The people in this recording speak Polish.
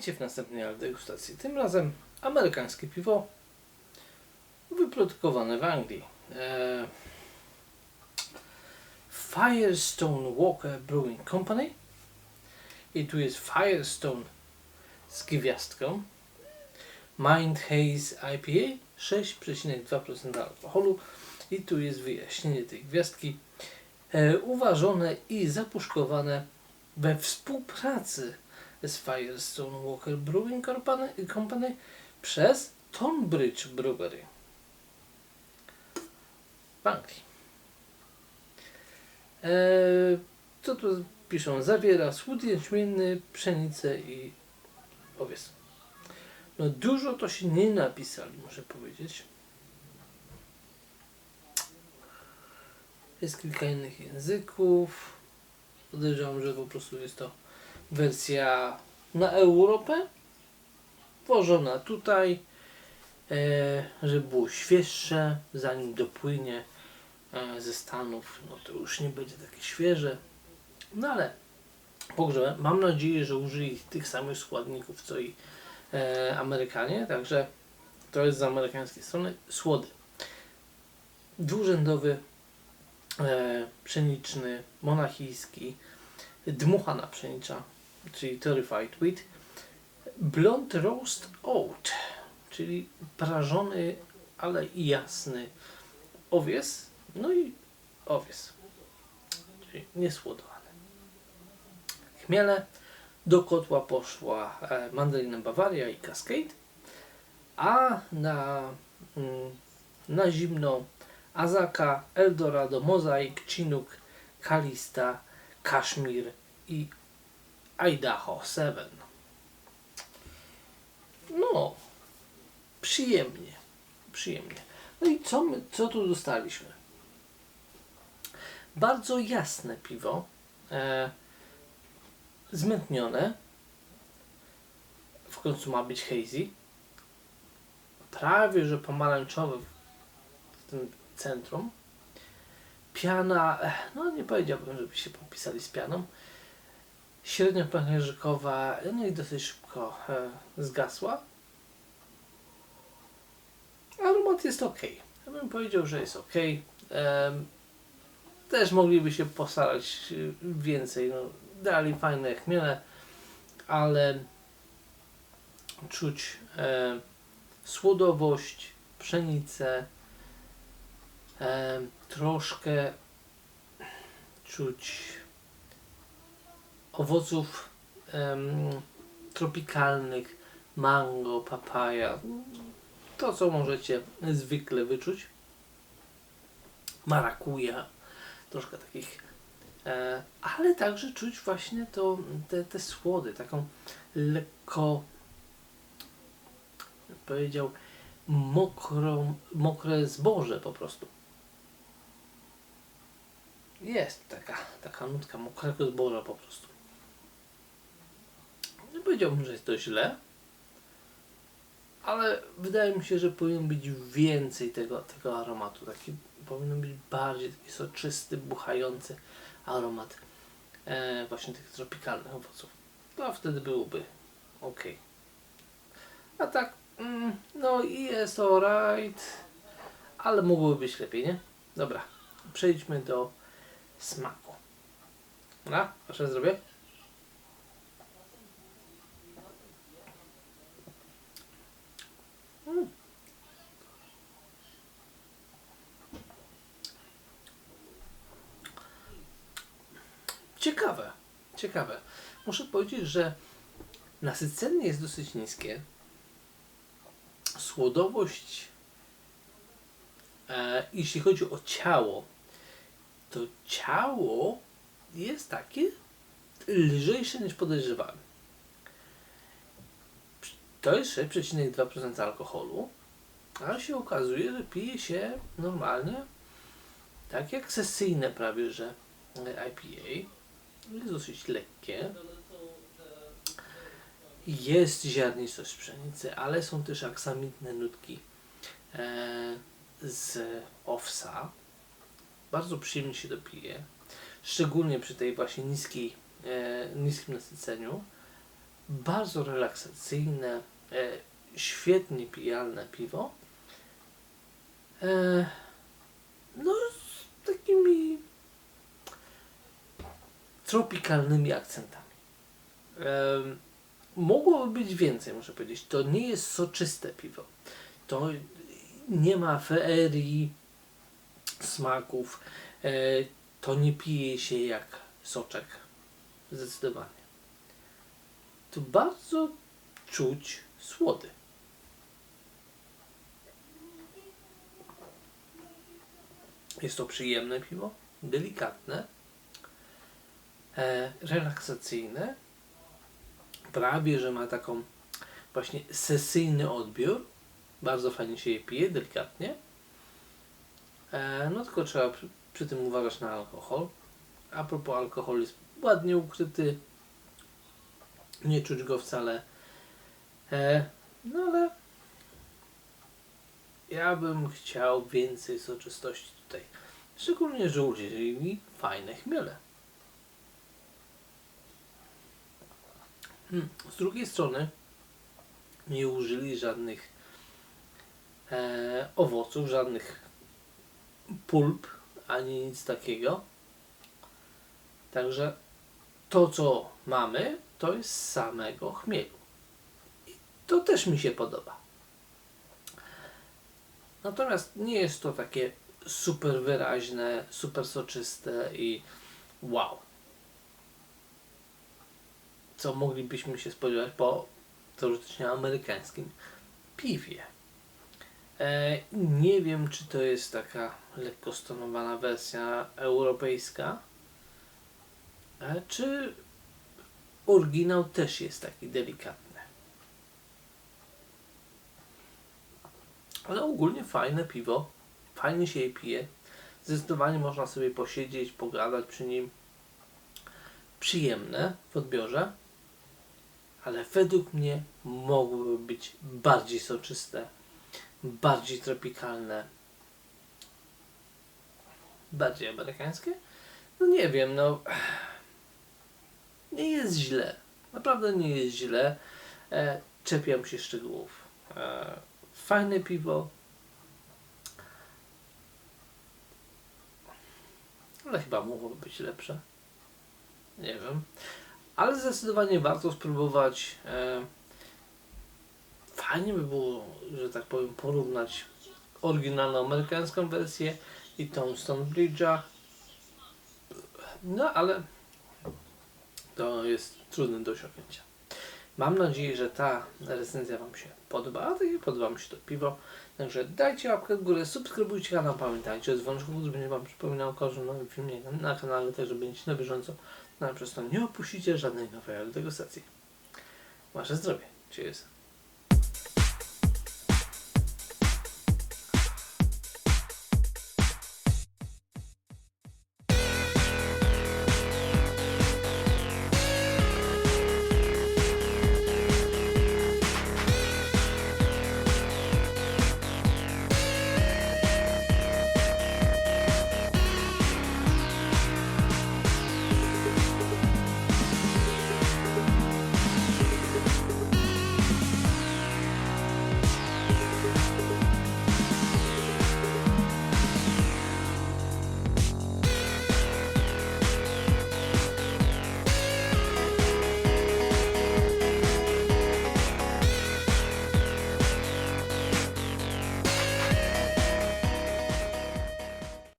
Witajcie w następnej degustacji. Tym razem amerykańskie piwo wyprodukowane w Anglii. E, Firestone Walker Brewing Company. I tu jest Firestone z gwiazdką. Mind Haze IPA 6,2% alkoholu. I tu jest wyjaśnienie tej gwiazdki. E, uważone i zapuszkowane we współpracy z Firestone Walker Brewing Company, przez Tonbridge Brewery w Anglii. Eee, co tu piszą? Zawiera słód jęczmienny, pszenicę i owiec. No dużo to się nie napisali, muszę powiedzieć. Jest kilka innych języków. Podejrzewam, że po prostu jest to wersja na Europę, włożona tutaj, e, żeby było świeższe, zanim dopłynie e, ze Stanów, no to już nie będzie takie świeże. No ale pogrzebem, mam nadzieję, że użyli tych samych składników co i e, Amerykanie, także to jest z amerykańskiej strony. Słody. Dwurzędowy, pszeniczny, monachijski, dmuchana pszenicza, czyli Terrified Wheat. Blond Roast Oat, czyli prażony, ale jasny owies, no i owies, czyli niesłodowany. Chmiele, do kotła poszła e, mandarina Bavaria i Cascade, a na, mm, na zimno Azaka, Eldorado, Mozaik, Chinook, Kalista, Kaszmir i Idaho 7. No, przyjemnie, przyjemnie. No i co, my, co tu dostaliśmy? Bardzo jasne piwo, e, zmętnione, w końcu ma być hazy, prawie że pomarańczowy w tym centrum, piana, no nie powiedziałbym, żeby się popisali z pianą, średnio pęcherzykowa, no i dosyć szybko e, zgasła. Aromat jest ok. Ja bym powiedział, że jest ok. E, też mogliby się postarać więcej. No, dali fajne chmiele, ale czuć e, słodowość, pszenicę, e, troszkę czuć owoców em, tropikalnych, mango, papaja, to co możecie zwykle wyczuć. Marakuja, troszkę takich, e, ale także czuć właśnie to, te, te słody, taką lekko, powiedział, mokrą, mokre zboże po prostu. Jest taka, taka nutka mokrego zboża po prostu. Nie powiedziałbym, że jest to źle, ale wydaje mi się, że powinno być więcej tego, tego aromatu. Taki, powinien być bardziej taki soczysty, buchający aromat e, właśnie tych tropikalnych owoców. To wtedy byłoby ok. A tak, mm, no i jest alright, ale mogłoby być lepiej, nie? Dobra, przejdźmy do smaku. Dobra, proszę zrobię. Ciekawe, ciekawe. Muszę powiedzieć, że nasycenie jest dosyć niskie. Słodowość, e, jeśli chodzi o ciało, to ciało jest takie lżejsze niż podejrzewałem. To jest 6,2% alkoholu, a się okazuje, że pije się normalnie, tak jak sesyjne prawie, że IPA. Dosyć lekkie. Jest ziarnistość pszenicy, ale są też aksamitne nutki e, z owsa. Bardzo przyjemnie się dopije. Szczególnie przy tej właśnie niskiej, e, niskim nasyceniu. bardzo relaksacyjne, e, świetnie pijalne piwo. No, z takimi tropikalnymi akcentami. Em, mogłoby być więcej, muszę powiedzieć. To nie jest soczyste piwo. To nie ma feerii smaków. E, to nie pije się jak soczek. Zdecydowanie. Tu bardzo czuć słody. Jest to przyjemne piwo, delikatne, relaksacyjne, prawie że ma taką właśnie sesyjny odbiór. Bardzo fajnie się je pije, delikatnie. E, no tylko trzeba przy, przy tym uważać na alkohol. A propos alkohol jest ładnie ukryty. Nie czuć go wcale. E, no ale ja bym chciał więcej soczystości tutaj. Szczególnie, że udzielili fajne chmiele. Z drugiej strony nie użyli żadnych e, owoców, żadnych pulp, ani nic takiego. Także to, co mamy, to jest samego chmielu. I to też mi się podoba. Natomiast nie jest to takie super wyraźne, super soczyste i wow. Co moglibyśmy się spodziewać po teoretycznie amerykańskim piwie. E, nie wiem, czy to jest taka lekko stonowana wersja europejska, e, czy oryginał też jest taki delikatny. Ale ogólnie fajne piwo, fajnie się je pije. Zdecydowanie można sobie posiedzieć, pogadać przy nim. Przyjemne w odbiorze, ale według mnie mogłyby być bardziej soczyste, bardziej tropikalne, bardziej amerykańskie. No nie wiem, no nie jest źle. Naprawdę nie jest źle. E, czepiam się szczegółów. E, fajne piwo. Ale chyba mogłoby być lepsze. Nie wiem. Ale zdecydowanie warto spróbować. E, fajnie by było, że tak powiem, porównać oryginalną amerykańską wersję i tą Stonebridge'a. No ale to jest trudne do osiągnięcia. Mam nadzieję, że ta recenzja Wam się podoba, a tak jak podoba mi się to piwo. Także dajcie łapkę w górę, subskrybujcie kanał, pamiętajcie o dzwoneczku, który będzie Wam przypominał o każdym nowym filmie na kanale, tak żeby będziecie na bieżąco. No a przez to nie opuścicie żadnej nowej degustacji. Wasze zdrowie. Cheers.